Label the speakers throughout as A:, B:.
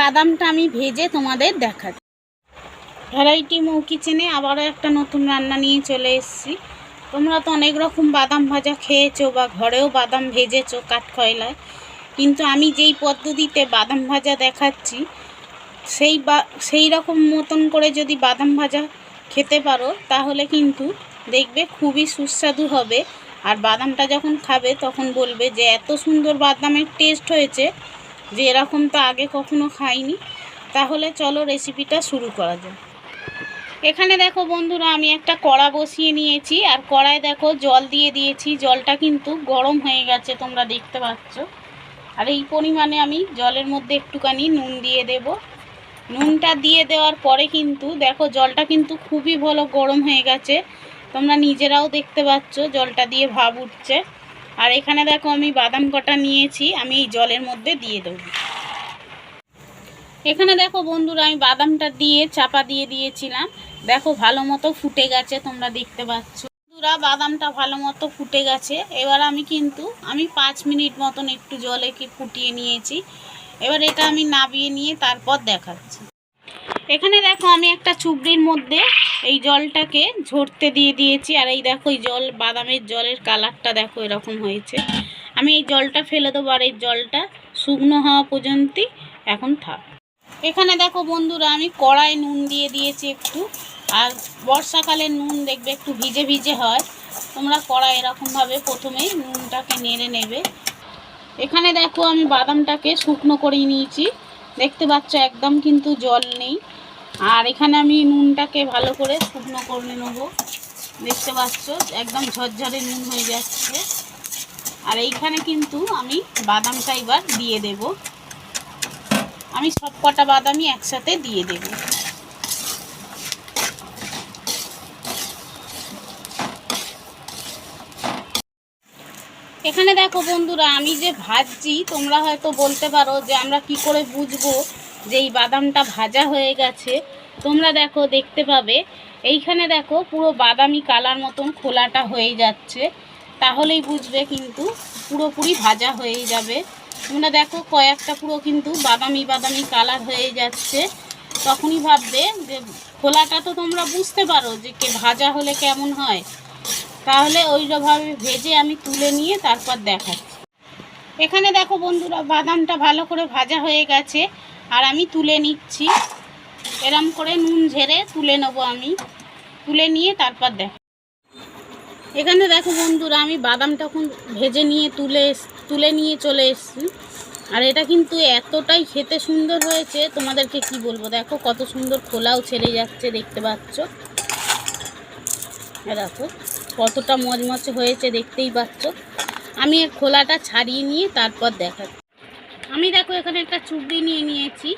A: বাদামটা আমি ভেজে তোমাদের দেখাচ্ছি। ভ্যারাইটি মৌ কিচেনে আবারও একটা নতুন রান্না নিয়ে চলে এসেছি। তোমরা তো অনেক রকম বাদাম ভাজা খেয়েছো বা ঘরেও বাদাম ভেজেছো কাঠখয়লায়। কিন্তু আমি যেই পদ্ধতিতে বাদাম ভাজা দেখাচ্ছি, সেই বা, সেই রকম মতন করে যদি বাদাম ভাজা খেতে পারো, তাহলে কিন্তু দেখবে খুবই সুস্বাদু হবে। আর বাদামটা যখন খাবে, তখন বলবে যে এত সুন্দর বাদামের টেস্ট হয়েছে। যে এরকম তো আগে কখনো খাইনি। তাহলে চলো রেসিপিটা শুরু করা যাক। এখানে দেখো বন্ধুরা, আমি একটা কড়া বসিয়ে নিয়েছি। আর কড়ায় দেখো জল দিয়ে দিয়েছি। জলটা কিন্তু গরম হয়ে গেছে, তোমরা দেখতে পাচ্ছ। আর এই পরিমাণে আমি জলের মধ্যে একটুখানি নুন দিয়ে দেব। নুনটা দিয়ে দেওয়ার পরে কিন্তু দেখো জলটা কিন্তু খুবই ভালো গরম হয়ে গেছে। তোমরা নিজেরাও দেখতে পাচ্ছ, জলটা দিয়ে ভাব উঠছে। আর এখানে দেখো আমি বাদাম কটা নিয়েছি, আমি এই জলের মধ্যে দিয়ে দেবো। এখানে দেখো বন্ধুরা, আমি বাদামটা দিয়ে চাপা দিয়ে দিয়েছিলাম। দেখো ভালো মতো ফুটে গেছে, তোমরা দেখতে পাচ্ছ। বন্ধুরা, বাদামটা ভালো মতো ফুটে গেছে। এবার আমি কিন্তু, আমি পাঁচ মিনিট মতন একটু জলে কি ফুটিয়ে নিয়েছি। এবার এটা আমি নাবিয়ে নিয়ে তারপর দেখাচ্ছি। এখানে দেখো আমি একটা চুবড়ির মধ্যে এই জলটাকে ঝরতে দিয়ে দিয়েছি, আর এই দেখো, এই জল, বাদামের জলের কালারটা দেখো এরকম হয়েছে। আমি এই জলটা ফেলে দেবো, আর এই জলটা শুকনো হওয়া পর্যন্তই এখন থাক। এখানে দেখো বন্ধুরা, আমি কড়াই নুন দিয়ে দিয়েছি একটু, আর বর্ষাকালে নুন দেখবে একটু ভিজে ভিজে হয়। তোমরা কড়াই এরকমভাবে প্রথমেই নুনটাকে নেড়ে নেবে। এখানে দেখো, আমি বাদামটাকে শুকনো করে নিয়েছি। দেখতে পাচ্ছ, একদম কিন্তু জল নেই। আর এখানে আমি নুনটাকে ভালো করে শুকনো করে নেব। দেখতে পাচ্ছ, একদম ঝরঝরে নুন হয়ে যাচ্ছে। আর এইখানে কিন্তু আমি বাদামটা এবার দিয়ে দেব। আমি সব কটা বাদামই একসাথে দিয়ে দেব। এখানে দেখো বন্ধুরা, আমি যে ভাজছি, তোমরা হয়তো বলতে পারো যে আমরা কি করে বুঝব যে এই বাদামটা ভাজা হয়ে গেছে, তোমরা দেখো, দেখতে পাবে। এইখানে দেখো, পুরো বাদামি কালার মতন খোলাটা হয়ে যাচ্ছে। তাহলেই বুঝবে কিন্তু পুরোপুরি ভাজা হয়ে যাবে। তোমরা দেখো, কয়েকটা পুরো কিন্তু বাদামি বাদামি কালার হয়ে যাচ্ছে। তখনই ভাববে যে, খোলাটা তো তোমরা বুঝতে পারো যে কে ভাজা হলে কেমন হয়। তাহলে ওইভাবে ভেজে আমি তুলে নিয়ে তারপর দেখাচ্ছি। এখানে দেখো বন্ধুরা, বাদামটা ভালো করে ভাজা হয়ে গেছে। আর আমি তুলে নিচ্ছি। এরম করে নুন ঝেড়ে তুলে নেব আমি। তুলে নিয়ে তারপর দেখ। এখানে দেখো বন্ধুরা, আমি বাদামটা এখন ভেজে নিয়ে তুলে তুলে নিয়ে চলে এসেছি। আর এটা কিন্তু এতটাই খেতে সুন্দর হয়েছে, তোমাদেরকে কি বলব? দেখো কত সুন্দর খোলাও ছেড়ে যাচ্ছে, দেখতে পাচ্ছ? দেখো, কতটা মচমচে হয়েছে, দেখতেই পাচ্ছ? আমি এর খোলাটা ছাড়িয়ে নিয়ে তারপর দেখাচ্ছি। আমি দেখো এখানে একটা চুবড়ি নিয়ে নিয়েছি।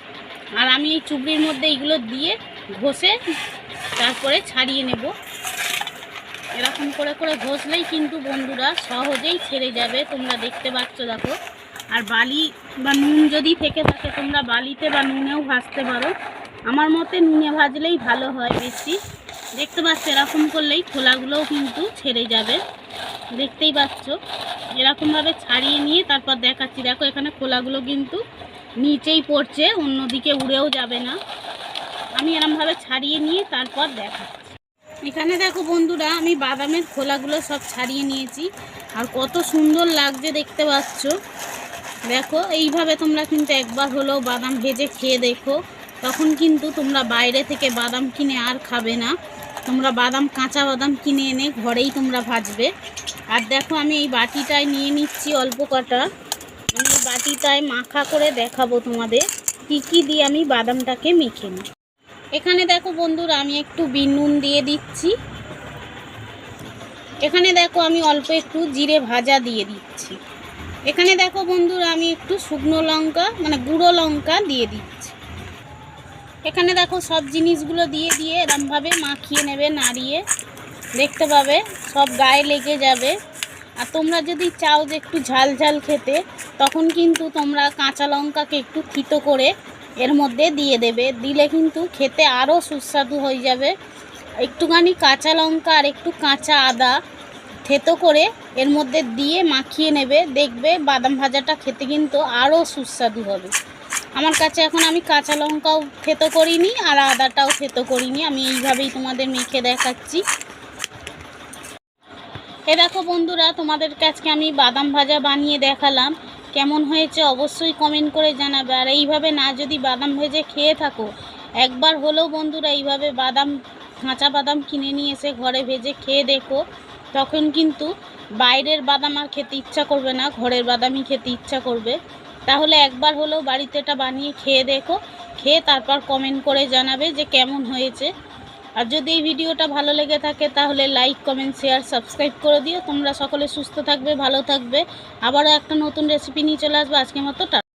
A: আর আমি এই চুবড়ির মধ্যে এইগুলো দিয়ে ঘষে তারপরে ছাড়িয়ে নেব। এরকম করে করে ঘষলেই কিন্তু বন্ধুরা সহজেই ছেড়ে যাবে। তোমরা দেখতে পাচ্ছ, দেখো। আর বালি বা নুন যদি থেকে থাকে, তোমরা বালিতে বা নুনেও ভাজতে পারো। আমার মতে নুনে ভাজলেই ভালো হয় বেশি। দেখতে পাচ্ছ, এরকম করলেই খোলাগুলোও কিন্তু ছেড়ে যাবে। দেখতেই পাচ্ছ। এরকমভাবে ছাড়িয়ে নিয়ে তারপর দেখাচ্ছি। দেখো এখানে খোলাগুলো কিন্তু নিচেই পড়ছে, অন্যদিকে উড়েও যাবে না। আমি এরমভাবে ছাড়িয়ে নিয়ে তারপর দেখাচ্ছি। এখানে দেখো বন্ধুরা, আমি বাদামের খোলাগুলো সব ছাড়িয়ে নিয়েছি। আর কত সুন্দর লাগছে দেখতে পাচ্ছ। দেখো, এইভাবে তোমরা কিন্তু একবার হলেও বাদাম ভেজে খেয়ে দেখো। তখন কিন্তু তোমরা বাইরে থেকে বাদাম কিনে আর খাবে না। তোমরা বাদাম, কাঁচা বাদাম কিনে এনে ঘরেই তোমরা ভাজবে। আর দেখো আমি এই বাটিটায় নিয়ে নিচ্ছি অল্প কটা। আমি বাটিটায় মাখা করে দেখাবো তোমাদের কী কী দিয়ে আমি বাদামটাকে মেখে নিই। এখানে দেখো বন্ধুরা, আমি একটু বিন নুন দিয়ে দিচ্ছি। এখানে দেখো আমি অল্প একটু জিরে ভাজা দিয়ে দিচ্ছি। এখানে দেখো বন্ধুরা, আমি একটু শুকনো লঙ্কা মানে গুঁড়ো লঙ্কা দিয়ে দিচ্ছি। এখানে দেখো সব জিনিসগুলো দিয়ে দিয়ে এরমভাবে মাখিয়ে নেবে, নাড়িয়ে। দেখতে পাবে, সব গায়ে লেগে যাবে। আর তোমরা যদি চাও যে একটু ঝাল ঝাল খেতে, তখন কিন্তু তোমরা কাঁচা লঙ্কাকে একটু থিতো করে এর মধ্যে দিয়ে দেবে। দিলে কিন্তু খেতে আরও সুস্বাদু হয়ে যাবে। একটুখানি কাঁচা লঙ্কা আর একটু কাঁচা আদা থেতো করে এর মধ্যে দিয়ে মাখিয়ে নেবে। দেখবে বাদাম ভাজাটা খেতে কিন্তু আরও সুস্বাদু হবে। আমার কাছে এখন আমি কাঁচা লঙ্কাও থেতো করিনি আর আদাটাও থেতো করিনি। আমি এইভাবেই তোমাদের মেখে দেখাচ্ছি। এ দেখো বন্ধুরা, তোমাদের আজকে আমি বাদাম ভাজা বানিয়ে দেখালাম। কেমন হয়েছে অবশ্যই কমেন্ট করে জানাবে। আর এইভাবে না যদি বাদাম ভেজে খেয়ে থাকো, একবার হলেও বন্ধুরা এইভাবে বাদাম, কাঁচা বাদাম কিনে নিয়ে এসে ঘরে ভেজে খেয়ে দেখো, তখন কিন্তু বাইরের বাদাম আর খেতে ইচ্ছা করবে না, ঘরের বাদামই খেতে ইচ্ছা করবে। তাহলে একবার হলেও বাড়িতে এটা বানিয়ে খেয়ে দেখো। খেয়ে তারপর কমেন্ট করে জানাবে যে কেমন হয়েছে। আর যদি এই ভিডিওটা ভালো লেগে থাকে তাহলে লাইক কমেন্ট শেয়ার সাবস্ক্রাইব করে দিও। তোমরা সকলে সুস্থ থাকবে, ভালো থাকবে। আবারও একটা নতুন রেসিপি নিয়ে চলে আসবে আজকের মতো